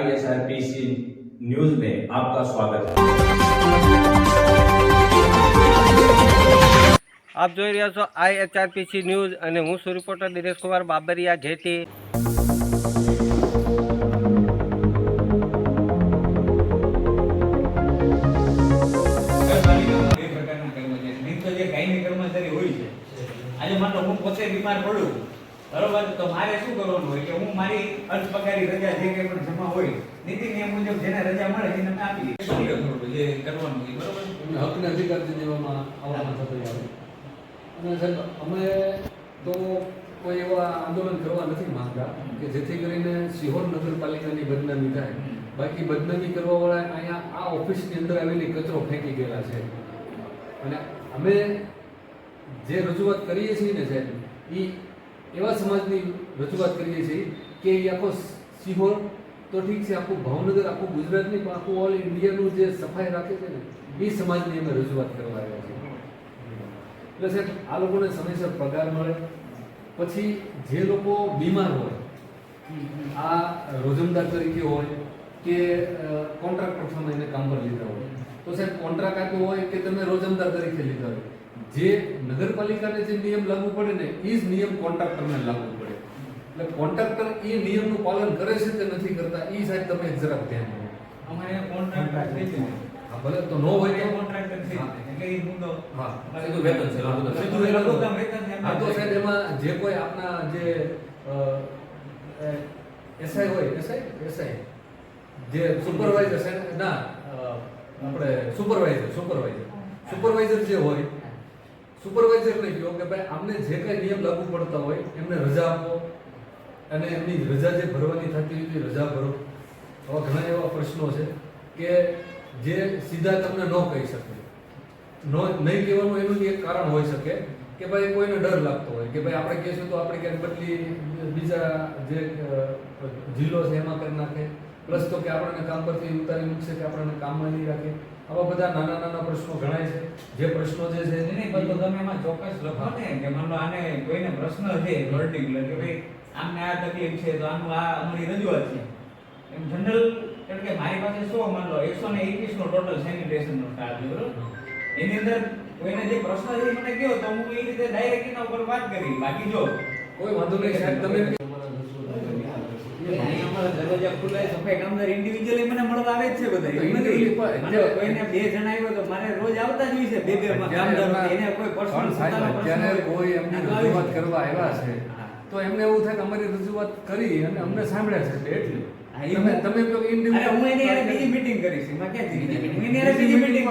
आईएसआरपीसी news में आपका स्वागत है આપ જોઈ રહ્યા છો આઈ એચઆરપીસી ન્યૂઝ અને હું છું રિપોર્ટર દિનેશ કુમાર બાબરિયા જેથી નગરપાલિકામાં બે પ્રકારના કર્મચારી છે. એક તો જે કાયમી કર્મચારી હોય છે આજે માનો હું પોતે બીમાર પડું બરોબર? તો મારે શું કરવાનું હોય કે હું મારી અર્ધ પગારી રજા જે કંઈ પણ જમા હોય નીતિ નિયમ મુજબ જેને રજા મળે એને મેં આપી દીધી. જે કરવાનું હોય બરોબર? એમને હકને અધિકાર દેવામાં આવવામાં થતો આવે. અને સાહેબ અમે તો કોઈ એવા આંદોલન કરવા નથી માંગતા કે જેથી કરીને સિહોર નગરપાલિકાની બદનામી થાય. બાકી બદનામી કરવાવાળા અહીંયા આ ઓફિસની અંદર આવેલી કચરો ફેંકી ગયેલા છે. અને અમે જે રજૂઆત કરીએ છીએ ને સાહેબ એ એવા સમાજની રજૂઆત કરીએ છીએ કે એ આખો સિહોર તો ઠીક છે, આખું ભાવનગર, આખું ગુજરાતની, પણ આખું ઓલ ઇન્ડિયાનું જે સફાઈ રાખે છે ને, એ સમાજની અમે રજૂઆત કરવા આવ્યા છીએ. એટલે સાહેબ, આ લોકોને સમયસર પગાર મળે. પછી જે લોકો બીમાર હોય, આ રોજમદાર તરીકે હોય કે કોન્ટ્રાક્ટર એને કામ પર લીધા હોય. તો સાહેબ, કોન્ટ્રાક્ટ આપ્યો હોય કે તમે રોજમદાર તરીકે લીધા હોય? જે નગરપાલિકાને જે નિયમ લાગુ પડે ને એ જ નિયમ કોન્ટ્રાક્ટરને લાગુ પડે. એટલે કોન્ટ્રાક્ટર એ નિયમનું પાલન કરે છે કે નથી કરતા એ સાહેબ તમે જરાક ધ્યાન દો અમારે કોન્ટ્રાક્ટર થઈ ગયું. ભલે તો ન હોય તો. કોન્ટ્રાક્ટર થઈ એટલે એ મુદ્દો. હા. સીધું વેતન છે લાગુ તો. સીધું વેતન. લાગુ કામ વેતન છે. એમ તો સાહેબ એમાં જે કોઈ આપના જે એસઆઈ હોય એસઆઈ? એસઆઈ. જે સુપરવાઇઝર છે ના આપણે સુપરવાઇઝર સુપરવાઇઝર. સુપરવાઇઝર જે હોય સુપરવાઇઝરને કહો કે ભાઈ, આમને જે કઈ નિયમ લાગુ પડતા હોય, એમને રજા આપો. અને એમની રજા જે ભરવાની થતી હોય તે રજા ભરો. આવા ઘણા એવા પ્રશ્નો છે કે જે સીધા તમને ન કહી શકે. નો, નહીં કહેવાનું એનું એક કારણ હોઈ શકે કે ભાઈ, કોઈને ડર લાગતો હોય. કે ભાઈ, આપણે કહેશું તો આપણે ક્યાંક બદલી, બીજા જે જિલ્લો છે, એમાં કરી નાખે. પ્લસ તો કે આપણને કામ પરથી ઉતારી મૂકશે કે આપણને કામમાં નહીં રાખે. આવા બધા નાના નાના પ્રશ્નો ગણાય છે. જે પ્રશ્નો જે છે નહીં, નહીં, પણ તો તમે એમાં ચોક્કસ લખો ને કે માનો આને કોઈને પ્રશ્ન છે પર્ટિક્યુલર કે ભાઈ આમને આ તકલીફ છે તો આનું આ અમારી રજૂઆત છે. એમ જનરલ કારણ કે મારી પાસે સો માન લો એકસો ને એકવીસ નો ટોટલ સેનિટેશન નો કાર્ડ બરોબર? એની અંદર કોઈને જે પ્રશ્ન છે મને કયો તો હું એ રીતે ડાયરેક્ટ એના ઉપર વાત કરી બાકી જો. કોઈ વાંધો નહીં સાહેબ તમે દરવાજા ખુલ્લા સફાઈ કામદાર individually મને મળવા આવે છે બધા. તો એવું નથી. individually પણ માનો કોઈને બે જણા આવ્યો તો મારે રોજ આવતા જ હોય છે બે બે કામદારો. એને કોઈ personal પણ સાહેબ પોતાનો પ્રશ્ન અત્યારે હોય. કોઈ એમની આ તો આવી રજૂઆત કરવા આવ્યા છે. તો એમને એવું થાય કે અમારી રજૂઆત કરી અને અમને સાંભળ્યા છે એટલે તમે હું એની બીજી meeting કરીશ એમાં હું એની બીજી કરીશ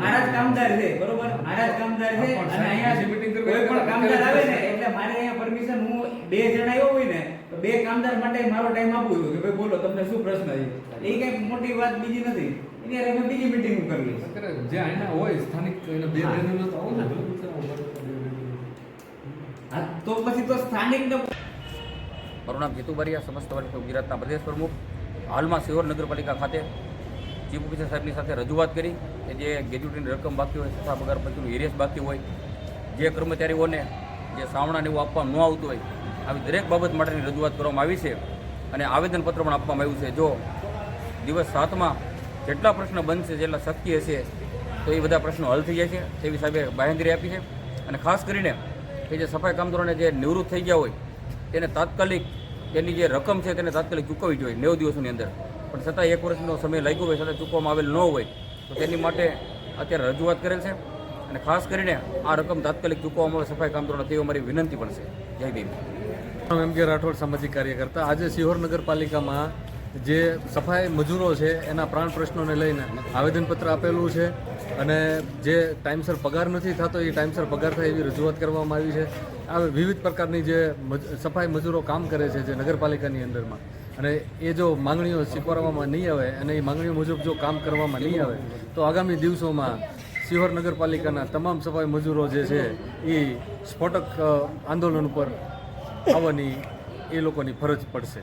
મારા જ કામદાર છે બરોબર? મારા જ કામદાર છે અને અહીંયા કોઈ પણ કામદાર આવે ને એટલે મારે અહીંયા પરમિશન હું બે જણા આવ્યો હોય ને બે કામદાર માટે મારો ટાઈમ આપું છું કે ભાઈ બોલો તમને શું પ્રશ્ન છે? એ કઈ મોટી વાત બીજી નથી. એની અમે બીજી મિટિંગ કરવી છે જે આના હોય સ્થાનિક એને બે. બહેનોનો તો આવું ને હા તો પછી તો સ્થાનિક ને મારું નામ જીતુ બારિયા સમસ્ત વર્ગ ગુજરાતના પ્રદેશ પ્રમુખ. હાલમાં સિહોર નગરપાલિકા ખાતે ચીફ ઓફિસર સાહેબની સાથે રજૂઆત કરી કે જે ગ્રેજ્યુએટની રકમ બાકી હોય તથા પગાર પછીનું એરિયસ બાકી હોય જે કર્મચારીઓને જે સાવણાને એવું આપવા ન આવતું હોય આવી દરેક બાબત માટેની રજૂઆત કરવામાં આવી છે અને આવેદનપત્ર પણ આપવામાં આવ્યું છે. જો દિવસ સાતમાં જેટલા પ્રશ્ન બનશે, જેટલા શક્ય હશે, તો એ બધા પ્રશ્નો હલ થઈ જાય છે તેવી સાહેબે બાહેંધરી આપી છે. અને ખાસ કરીને કે જે સફાઈ કામદારોને જે નિવૃત્ત થઈ ગયા હોય, તેને તાત્કાલિક તેની જે રકમ છે તેને તાત્કાલિક ચૂકવવી જોઈએ નેવું દિવસોની અંદર. પણ છતાં એક વર્ષનો સમય લાગ્યો હોય છતાં ચૂકવવામાં આવેલ ન હોય, તો તેની માટે અત્યારે રજૂઆત કરેલ છે. અને ખાસ કરીને આ રકમ તાત્કાલિક ચૂકવવામાં સફાઈ કામદારોને તેવી અમારી વિનંતી પણ છે. જય ભીમ. એમ કે રાઠોડ સામાજિક કાર્યકર્તા. આજે સિહોર નગરપાલિકામાં જે સફાઈ મજૂરો છે, એના પ્રાણ પ્રશ્નોને લઈને આવેદનપત્ર આપેલું છે અને જે ટાઈમસર પગાર નથી થતો, એ ટાઈમસર પગાર થાય એવી રજૂઆત કરવામાં આવી છે. આ વિવિધ પ્રકારની જે સફાઈ મજૂરો કામ કરે છે જે નગરપાલિકાની અંદરમાં. અને એ જો માંગણીઓ સ્વીકારવામાં નહીં આવે અને એ માંગણીઓ મુજબ જો કામ કરવામાં નહીં આવે, તો આગામી દિવસોમાં સિહોર નગરપાલિકાના તમામ સફાઈ મજૂરો જે છે એ સ્ફોટક આંદોલન ઉપર આવવાની એ લોકોની ફરજ પડશે.